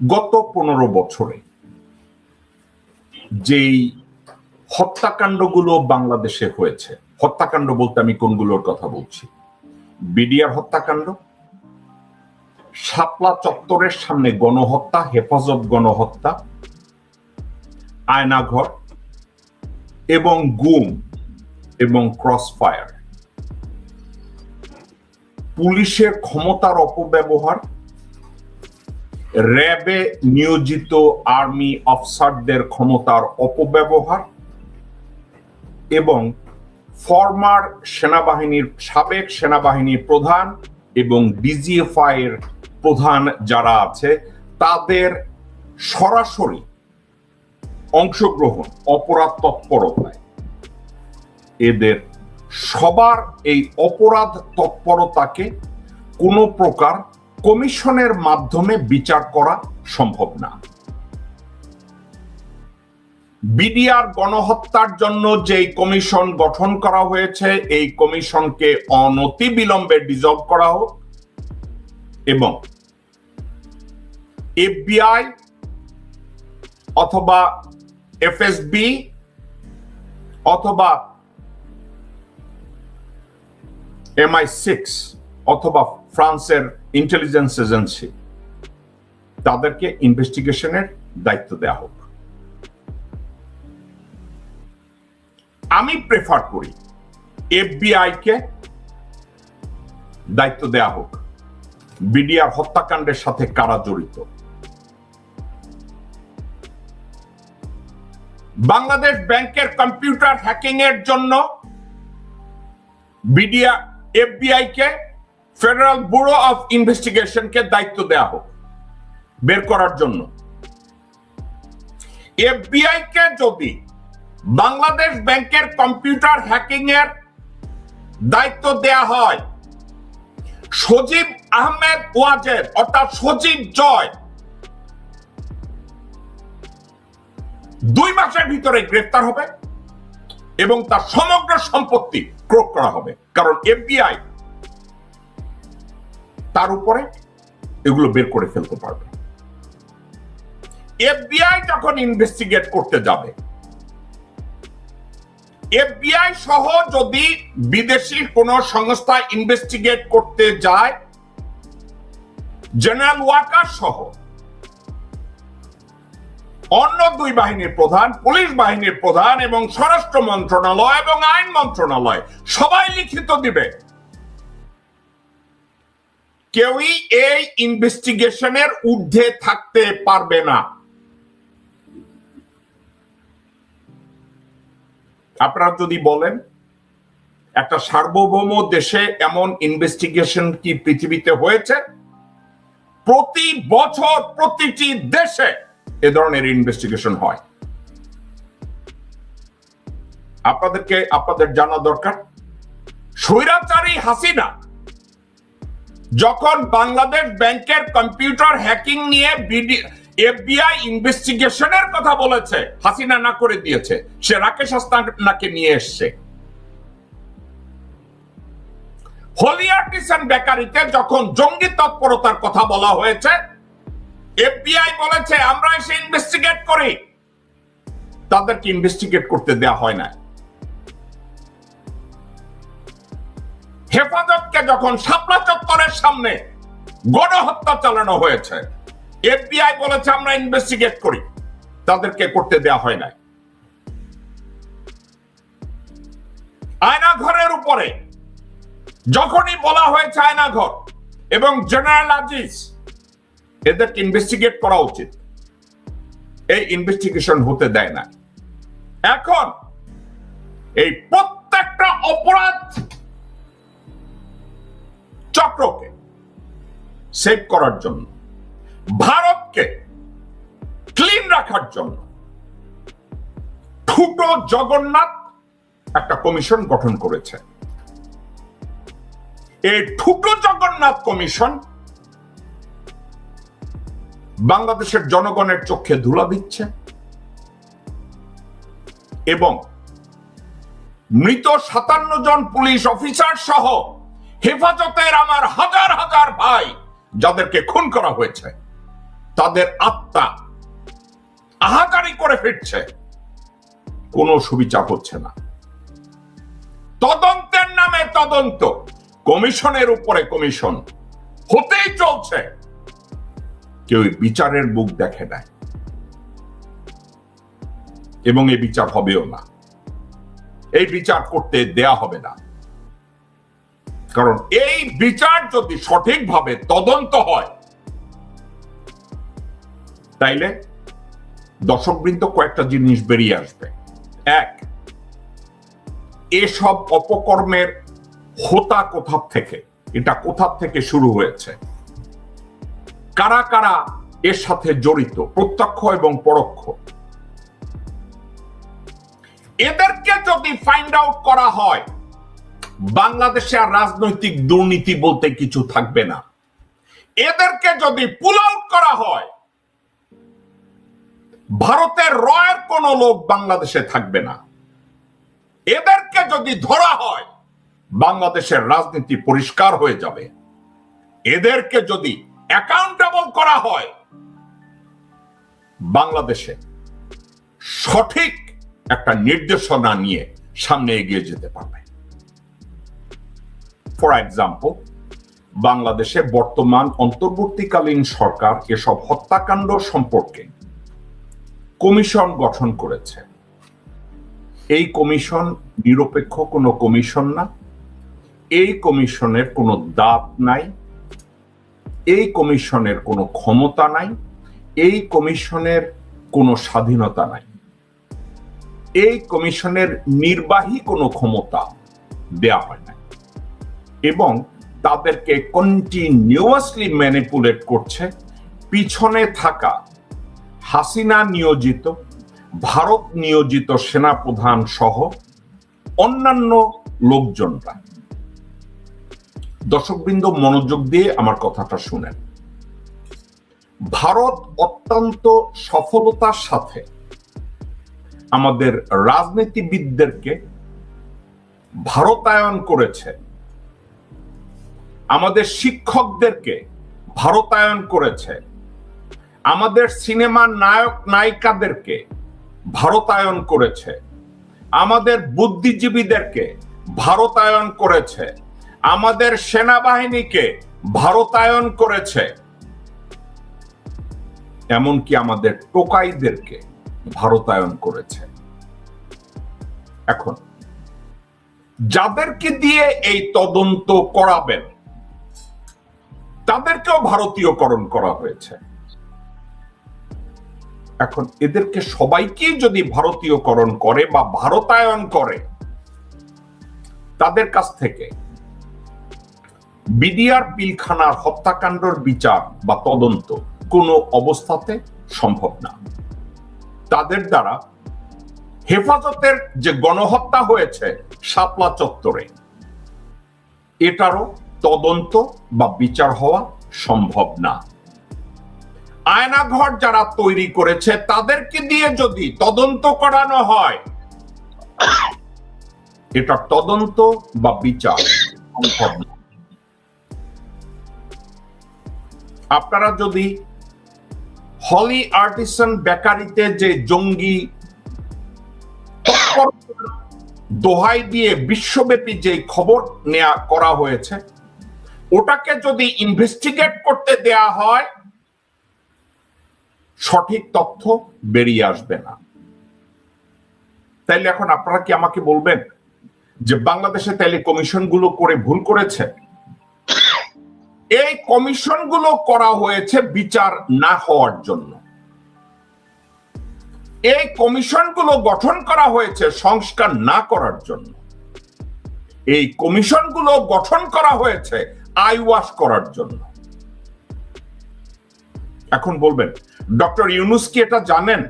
গত পনেরো বছরে যেই হত্যাকাণ্ডগুলো বাংলাদেশে হয়েছে, হত্যাকাণ্ড বলতে আমি কোনগুলোর কথা বলছি? বিডিআর হত্যাকাণ্ড, শাপলা চত্বরের সামনে গণহত্যা, হেফাজত গণহত্যা, আয়নাঘর এবং গুম এবং ক্রস ফায়ার পুলিশের ক্ষমতার অপব্যবহার র্যাবে নিয়োজিত আর্মি অফিসারদের ক্ষমতার অপব্যবহার এবং ফরমার সেনাবাহিনীর সাবেক সেনাবাহিনীর প্রধান এবং ডিজিএফআই এর প্রধান যারা আছে, তাদের সরাসরি অংশগ্রহণ, অপরাধ তৎপরতায়। এদের সবার এই অপরাধ তৎপরতাকে কোনো প্রকার কমিশনের মাধ্যমে বিচার করা সম্ভব না। বিডিআর গণহত্যার জন্য যে কমিশন গঠন করা হয়েছে, এই কমিশনকে অনতি বিলম্বে ডিজলভ করা হোক এবং এফবিআই অথবা এফএসবি অথবা এমআই সিক্স অথবা ফ্রান্সের ইন্টেলিজেন্স এজেন্সি তাদেরকে ইনভেস্টিগেশনের দায়িত্ব দেওয়া হোক। আমি প্রেফার করি এফবিআই কে দায়িত্ব দেয়া হোক। বিডিআর হত্যাকাণ্ডের সাথে কারা জড়িত? বাংলাদেশ ব্যাংকের কম্পিউটার হ্যাকিং এর জন্য বিডিআ এফবিআই কে ফেডারেল ব্যুরো অফ ইনভেস্টিগেশনকে দায়িত্ব দেওয়া হোক, বের করার জন্য। এফবিআই কে যদি বাংলাদেশ ব্যাংকের কম্পিউটার হ্যাকিং এর দায়িত্ব দেয়া হয়, সজীব আহমেদ ওয়াজের অর্থাৎ সজীব জয়, দুই মাসের ভিতরে গ্রেফতার হবে এবং তার সমগ্র সম্পত্তি ক্রোক করা হবে। কারণ এফবিআই তার উপরে এগুলো বের করে ফেলতে পারবে। এফবিআই যখন ইনভেস্টিগেট করতে যাবে, এফবিআই সহ যদি বিদেশি কোন সংস্থা ইনভেস্টিগেট করতে যায়, জেনারেল ওয়াকার সহ, অন্য দুই বাহিনীর প্রধান, পুলিশ বাহিনীর প্রধান এবং স্বরাষ্ট্র মন্ত্রণালয় এবং আইন মন্ত্রণালয় সবাই লিখিত দিবে। কেউই এই ইনভেস্টিগেশনের ঊর্ধ্বে থাকতে পারবে না। আপনারা যদি বলেন, একটা সার্বভৌম দেশে এমন ইনভেস্টিগেশন কি পৃথিবীতে হয়েছে? প্রতি বছর প্রতিটি দেশে এ ধরনের ইনভেস্টিগেশন হয়। আপনাদেরকে, আপনাদের জানা দরকার? স্বৈরাচারী হাসিনা যখন বাংলাদেশ ব্যাংকের কম্পিউটার হ্যাকিং নিয়ে এফবিআই ইনভেস্টিগেশনের কথা বলেছে, হাসিনা না করে দিয়েছে, সে রাকেশ আস্তানাকে নিয়ে এসছে। হলিয়ার্টিসন বেকারিতে যখন জঙ্গি তৎপরতার কথা বলা হয়েছে, এফবিআই বলেছে, আমরা এসে ইনভেস্টিগেট করি। তাদেরকে ইনভেস্টিগেট করতে দেয়া হয় না হেফাজতকে যখন শাপলা চত্বরের সামনে গণহত্যা চালানো হয়েছে, এফবিআই বলেছে আমরা ইনভেস্টিগেট করি। তাদেরকে করতে দেয়া হয় না আয়না ঘরের উপরে যখনই বলা হয়েছে আয়না ঘর এবং জেনারেল আজিজ, এদেরকে ইনভেস্টিগেট করা উচিত। এই ইনভেস্টিগেশন হতে দেয় না। এখন এই প্রত্যেকটা অপরাধ চক্রকে সেভ করার জন্য, ভারতকে ক্লিন রাখার জন্য ঠুটো জগন্নাথ একটা কমিশন গঠন করেছে। এই ঠুটো জগন্নাথ কমিশন বাংলাদেশের জনগণের চোখে ধুলা দিচ্ছে এবং মৃত সাতান্ন জন পুলিশ অফিসার সহ হেফাজতের আমার হাজার হাজার ভাই যাদেরকে খুন করা হয়েছে, তাদের আত্মা আহাকারি করে ফিরছে। কোনো সুবিচার হচ্ছে না। তদন্তের নামে তদন্ত, কমিশনের উপরে কমিশন হতেই চলছে। কেউ বিচারের মুখ দেখে নাই। এবং এই বিচার হবেও না। এই বিচার করতে দেয়া হবে না। কারণ এই বিচার যদি সঠিকভাবে তদন্ত হয়, তাইলে দর্শকবৃন্দ কয়েকটা জিনিস বেরিয়ে আসবে। এক, এসব অপকর্মের হোতা কোথা থেকে? এটা কোথা থেকে শুরু হয়েছে? কারা কারা এর সাথে জড়িত, প্রত্যক্ষ এবং পরোক্ষ? এদেরকে যদি ফাইন্ড আউট করা হয় বাংলাদেশে আর রাজনৈতিক দুর্নীতি বলতে কিছু থাকবে না। এদেরকে যদি পুল আউট করা হয়, ভারতের রয়ের কোন লোক বাংলাদেশে থাকবে না। এদেরকে যদি ধরা হয়, বাংলাদেশের রাজনীতি পরিষ্কার হয়ে যাবে। এদেরকে যদি অ্যাকাউন্টেবল করা হয়, বাংলাদেশে সঠিক একটা নির্দেশনা নিয়ে সামনে এগিয়ে যেতে পারবে। ফর এক্সাম্পল বাংলাদেশে বর্তমান অন্তর্বর্তীকালীন সরকার এসব হত্যাকাণ্ড সম্পর্কে কমিশন গঠন করেছে। এই কমিশন নিরপেক্ষ কোনো কমিশন না। এই কমিশনের কোনো দাঁত নাই। এই কমিশনের কোনো ক্ষমতা নাই। এই কমিশনের কোনো স্বাধীনতা নাই। এই কমিশনের নির্বাহী কোনো ক্ষমতা দেয়া হয় না এবং তাদেরকে কন্টিনিউয়াসলি ম্যানিপুলেট করছে। পিছনে থাকা হাসিনা নিয়োজিত, ভারত নিয়োজিত সেনাপ্রধান সহ অন্যান্য লোকজনরা। দর্শকবৃন্দ, মনোযোগ দিয়ে আমার কথাটা শুনেন। ভারত অত্যন্ত সফলতার সাথে আমাদের রাজনীতিবিদদেরকে ভারতায়ন করেছে। আমাদের শিক্ষকদেরকে ভারতায়ন করেছে। আমাদের সিনেমার নায়ক নায়িকাদেরকে ভারতায়ন করেছে। আমাদের বুদ্ধিজীবীদেরকে ভারতায়ন করেছে। আমাদের সেনাবাহিনীকে ভারতায়ন করেছে। এমনকি আমাদের টোকাইদেরকে ভারতায়ন করেছে। এখন, যাদেরকে দিয়ে এই তদন্ত করাবেন তাদেরকেও ভারতীয়করণ করা হয়েছে। এখন এদেরকে সবাইকে যদি ভারতীয়করণ করে বা ভারতায়ন করে, তাদের কাছ থেকে বিডিআর পিলখানার হত্যাকাণ্ডর বিচার বা তদন্ত কোনো অবস্থাতে সম্ভব না। তাদের দ্বারা হেফাজতের যে গণহত্যা হয়েছে, শাপলা চত্বরে, এটারও তদন্ত বা বিচার হওয়া সম্ভব না। আয়নাঘর যারা তৈরি করেছে, তাদেরকে দিয়ে যদি তদন্ত করানো হয়, এটা তদন্ত বা বিচার সম্ভব না। আপনারা যদি হলি আর্টিসান বেকারিতে যে জঙ্গি দোহাই দিয়ে বিশ্বব্যাপী যে খবর নেয়া করা হয়েছে ওটাকে যদি ইনভেস্টিগেট করতে দেয়া হয়, সঠিক তথ্য বেরিয়ে আসবে না। তাইলে এখন আপনারা কি আমাকে বলবেন যে বাংলাদেশে তাইলে কমিশনগুলো করে ভুল করেছে? এই কমিশনগুলো করা হয়েছে বিচার না হওয়ার জন্য। এই কমিশনগুলো গঠন করা হয়েছে সংস্কার না করার জন্য। এই কমিশনগুলো গঠন করা হয়েছে আই ওয়াশ করার জন্য। এখন বলবেন, ডক্টর ইউনুস কি এটা জানেন?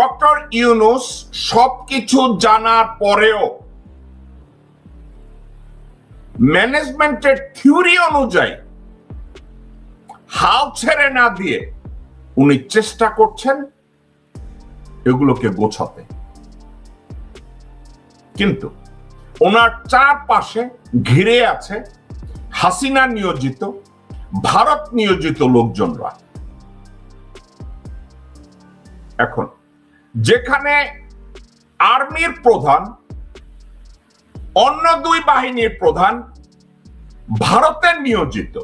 ডক্টর ইউনুস সবকিছু জানার পরেও ম্যানেজমেন্টের থিওরি অনুযায়ী হাল ছেড়ে না দিয়ে উনি চেষ্টা করছেন এগুলোকে গোছাতে। কিন্তু ওনার চারপাশে ঘিরে আছে হাসিনা নিয়োজিত, ভারত নিয়োজিত লোকজনরা। এখন, যেখানে আর্মির প্রধান, অন্য দুই বাহিনীর প্রধান ভারতের নিয়োজিত।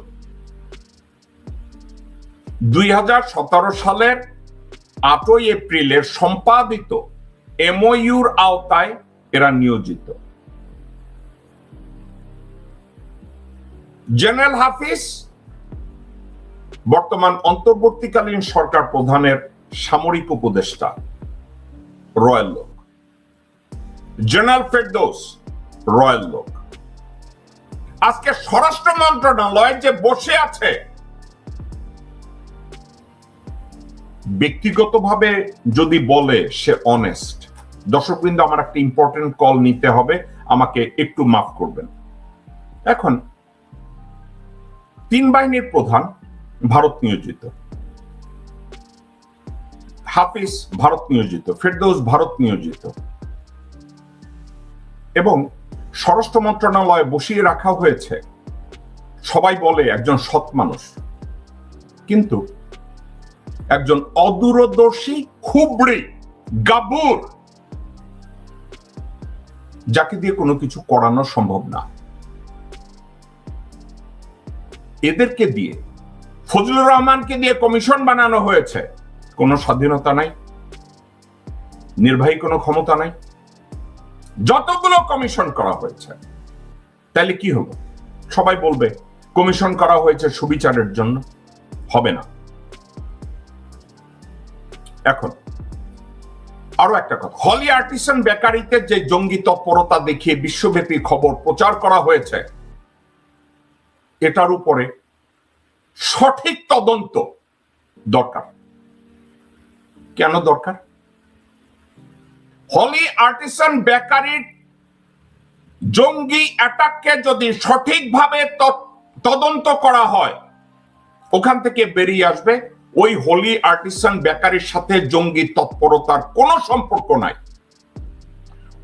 দুই হাজার সতেরো সালের আটই এপ্রিলের সম্পাদিত এমওইউর আওতায় এরা নিয়োজিত। জেনারেল হাফিজ, বর্তমান অন্তর্বর্তীকালীন সরকার প্রধানের সামরিক উপদেষ্টা, রয়্যাল লোক। জেনারেল ফেরদৌস, রয়্যাল লোক। আজকে স্বরাষ্ট্র মন্ত্রণালয় যে বসে আছে, ব্যক্তিগতভাবে যদি বলে সে অনেস্ট দর্শকবৃন্দ, আমার একটা ইম্পর্টেন্ট কল নিতে হবে, আমাকে একটু মাফ করবেন। এখন তিন বাহিনীর প্রধান ভারত নিয়োজিত। হাফিজ ভারত নিয়োজিত, ফেরদৌস ভারত নিয়োজিত। এবং স্বরাষ্ট্র মন্ত্রণালয়ে বসিয়ে রাখা হয়েছে। সবাই বলে একজন সৎ মানুষ। কিন্তু একজন অদূরদর্শী খুবড়ি, গাবুর, যাকে দিয়ে কোনো কিছু করানো সম্ভব না। এদেরকে দিয়ে ফজলুর রহমানকে দিয়ে কমিশন বানানো হয়েছে, কোনো স্বাধীনতা নাই, নির্বাহী কোনো ক্ষমতা নাই। যতগুলো কমিশন করা হয়েছে, তাহলে কি হলো? সবাই বলবে, কমিশন করা হয়েছে সুবিচারের জন্য, হবে না। এখন, আরও একটা কথা, হলি আর্টিসান বেকারিতে যে জঙ্গি তৎপরতা দেখিয়ে বিশ্বব্যাপী খবর প্রচার করা হয়েছে এটার উপরে সঠিক তদন্ত দরকার। কেন দরকার? হলি আর্টিসান বেকারির জঙ্গি অ্যাটাককে যদি সঠিকভাবে তদন্ত করা হয়, ওখান থেকে বেরিয়ে আসবে। ওই হোলি আর্টিসান বেকারির সাথে জঙ্গি তৎপরতার কোনো সম্পর্ক নাই।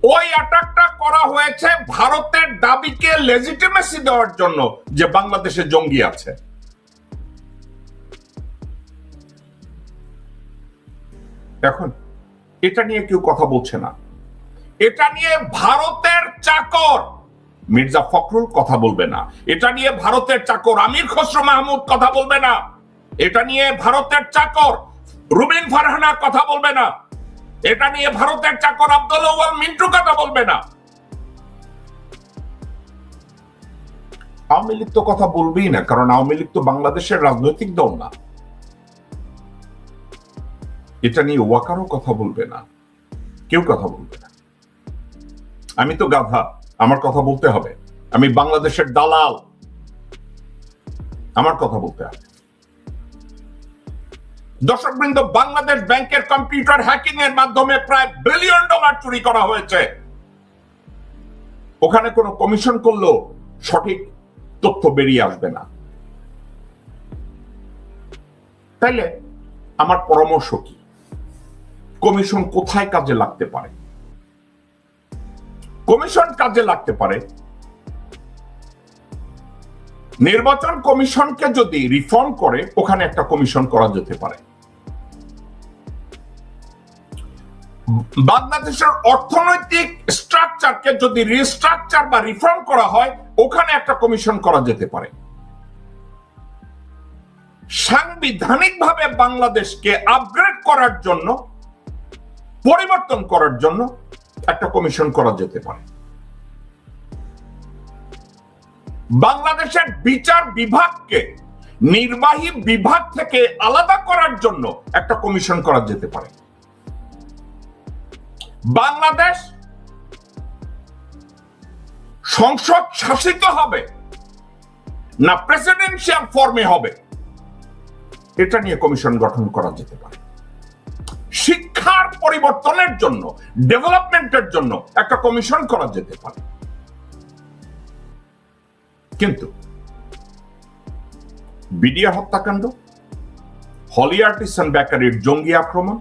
ওই অ্যাটাকটা করা হয়েছে ভারতের দাবিকে লেজিটিমেসি দেওয়ার জন্য যে বাংলাদেশে জঙ্গি আছে। এখন এটা নিয়ে কেউ কথা বলছে না। এটা নিয়ে ভারতের চাকর মির্জা ফখরুল কথা বলবে না। এটা নিয়ে ভারতের চাকর আমির খসরু মাহমুদ কথা বলবে না। এটা নিয়ে ভারতের চাকর রুবিন ফারহানা কথা বলবে না। এটা নিয়ে ভারতের চাকর আব্দুল মিন্টু কথা বলবে না। আওয়ামী লীগ তো কথা বলবেই না, কারণ আওয়ামী লীগ তো বাংলাদেশের রাজনৈতিক দল না। এটা নিয়ে ওয়াকারও কথা বলবে না, কেউ কথা বলবে না। আমি তো গাধা, আমার কথা বলতে হবে। আমি বাংলাদেশের দালাল, আমার কথা বলতে হবে। দর্শকবৃন্দ, বাংলাদেশ ব্যাংকের কম্পিউটার হ্যাকিং এর মাধ্যমে প্রায় বিলিয়ন ডলার চুরি করা হয়েছে। ওখানে কোনো কমিশন করলেও সঠিক তথ্য বেরিয়ে আসবে না। তাইলে আমার পরামর্শ কি? কমিশন কোথায় কাজে লাগতে পারে? কমিশন কাজে লাগতে পারে। নির্বাচন কমিশনকে যদি রিফর্ম করে, ওখানে একটা কমিশন করা যেতে পারে। বাংলাদেশের অর্থনৈতিক স্ট্রাকচারকে যদি রিস্ট্রাকচার বা রিফর্ম করা হয়, ওখানে একটা কমিশন করা যেতে পারে। সাংবিধানিকভাবে বাংলাদেশকে আপগ্রেড করার জন্য, পরিবর্তন করার জন্য একটা কমিশন করা যেতে পারে। বাংলাদেশের বিচার বিভাগকে, নির্বাহী বিভাগ থেকে আলাদা করার জন্য একটা কমিশন করা যেতে পারে। বাংলাদেশ সংসদ শাসিত হবে না প্রেসিডেন্সিয়াল ফর্মে হবে? এটা নিয়ে কমিশন গঠন করা যেতে পারে। শিক্ষার পরিবর্তনের জন্য ডেভেলপমেন্টের জন্য একটা কমিশন করা যেতে পারে। কিন্তু বিডিআর হত্যাকাণ্ড হলি আর্টিসান বেকারির জঙ্গি আক্রমণ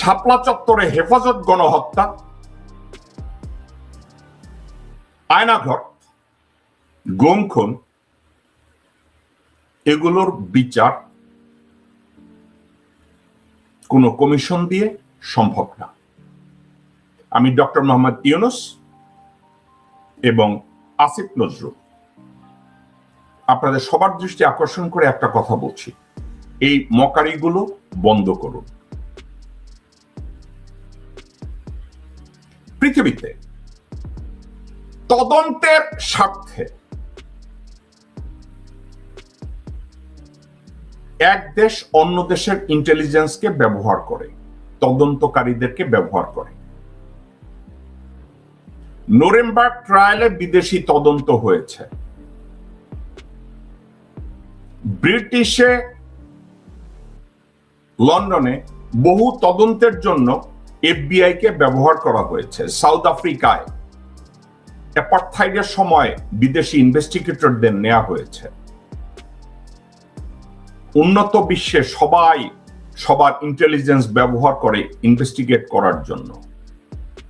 শাপলা চত্বরে হেফাজত গণহত্যা, আয়নাঘর গুম খুন এগুলোর বিচার কোনো কমিশন দিয়ে সম্ভব না। আমি ডক্টর মোহাম্মদ ইউনুস এবং আসিফ নজরুল। আপনাদের সবার দৃষ্টি আকর্ষণ করে একটা কথা বলছি। এই মকারিগুলো বন্ধ করুন। পৃথিবীতে তদন্তের স্বার্থে এক দেশ অন্য দেশের ইন্টেলিজেন্সকে ব্যবহার করে, তদন্তকারীদেরকে ব্যবহার করে। নোরেমবার্গ ট্রায়ালে বিদেশি তদন্ত হয়েছে। ব্রিটিশে লন্ডনে বহু তদন্তের জন্য এফবিআই কে ব্যবহার করা হয়েছে। সাউথ আফ্রিকায় অ্যাপার্থাইডের সময় বিদেশি ইনভেস্টিগেটরদের নেওয়া হয়েছে। উন্নত বিশ্বে সবাই সবার ইন্টেলিজেন্স ব্যবহার করে ইনভেস্টিগেট করার জন্য।